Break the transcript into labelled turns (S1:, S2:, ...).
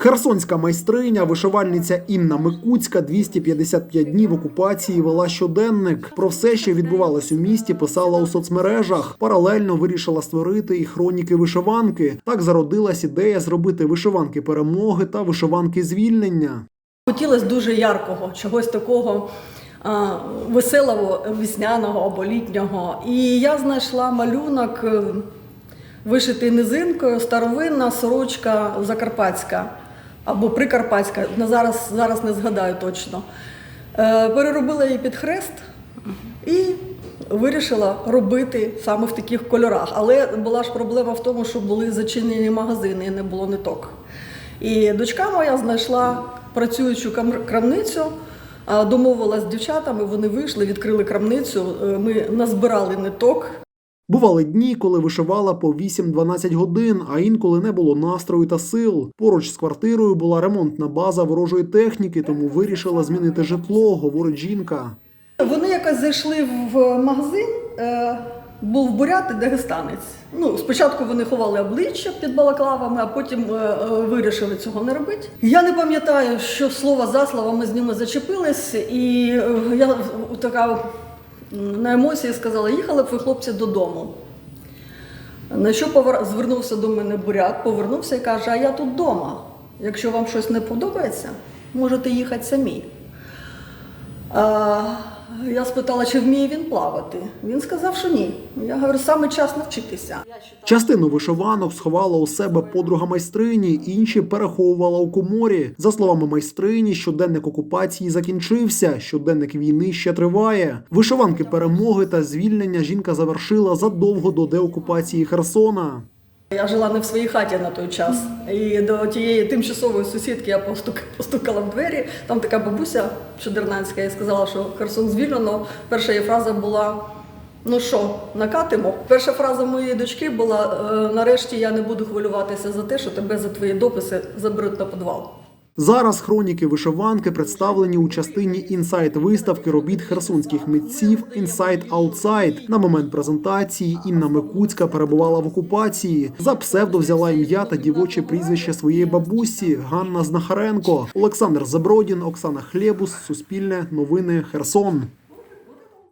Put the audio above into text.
S1: Херсонська майстриня, вишивальниця Інна Микуцька 255 днів окупації вела щоденник. Про все, що відбувалось у місті, писала у соцмережах. Паралельно вирішила створити і хроніки вишиванки. Так зародилась ідея зробити вишиванки перемоги та вишиванки звільнення.
S2: Хотілося дуже яркого, чогось такого а, веселого, весняного або літнього. І я знайшла малюнок е, вишитий низинкою, старовинна сорочка закарпатська або прикарпатська. Зараз, зараз не згадаю точно. Е, Переробила її під хрест і вирішила робити саме в таких кольорах. Але була ж проблема в тому, що були зачинені магазини і не було ниток. І дочка моя знайшла працюючу крамницю, домовилась з дівчатами, вони вийшли, відкрили крамницю. е, Ми назбирали ниток.
S1: Бували дні, коли вишивала по 8-12 годин, а інколи не було настрою та сил. Поруч з квартирою була ремонтна база ворожої техніки, тому вирішила змінити житло, говорить жінка.
S2: Вони якось зайшли в магазин, е, був бурят і дагестанець. Ну, спочатку вони ховали обличчя під балаклавами, а потім е, е, вирішили цього не робити. Я не пам'ятаю, що слово за слово ми з ними зачепились, і я така на емоції сказала: їхали б ви хлопці додому. На що повер... звернувся до мене бурят, повернувся і каже: А я тут вдома. Якщо вам щось не подобається, можете їхати самі. Я спитала, чи вміє він плавати. Він сказав, що ні. Я говорю, саме час навчитися.
S1: Частину вишиванок сховала у себе подруга майстрині, інші переховувала у коморі. За словами майстрині, щоденник окупації закінчився. Щоденник війни ще триває. Вишиванки перемоги та звільнення жінка завершила задовго до деокупації Херсона.
S2: Я жила не в своїй хаті на той час. І до тієї тимчасової сусідки я постукала в двері. Там така бабуся чудернацька і сказала, що Херсон звільнено. Перша її фраза була: ну що, накатимо? Перша фраза моєї дочки була: «Е, нарешті я не буду хвилюватися за те, що тебе за твої дописи заберуть на підвал.
S1: Зараз хроніки вишиванки представлені у частині інсайт виставки робіт херсонських митців Інсайт Аутсайд. На момент презентації Інна Микуцька перебувала в окупації. За псевдо взяла ім'я та дівоче прізвище своєї бабусі Ганна Знахаренко. Олександр Забродін, Оксана Хлєбус, Суспільне, Новини Херсон.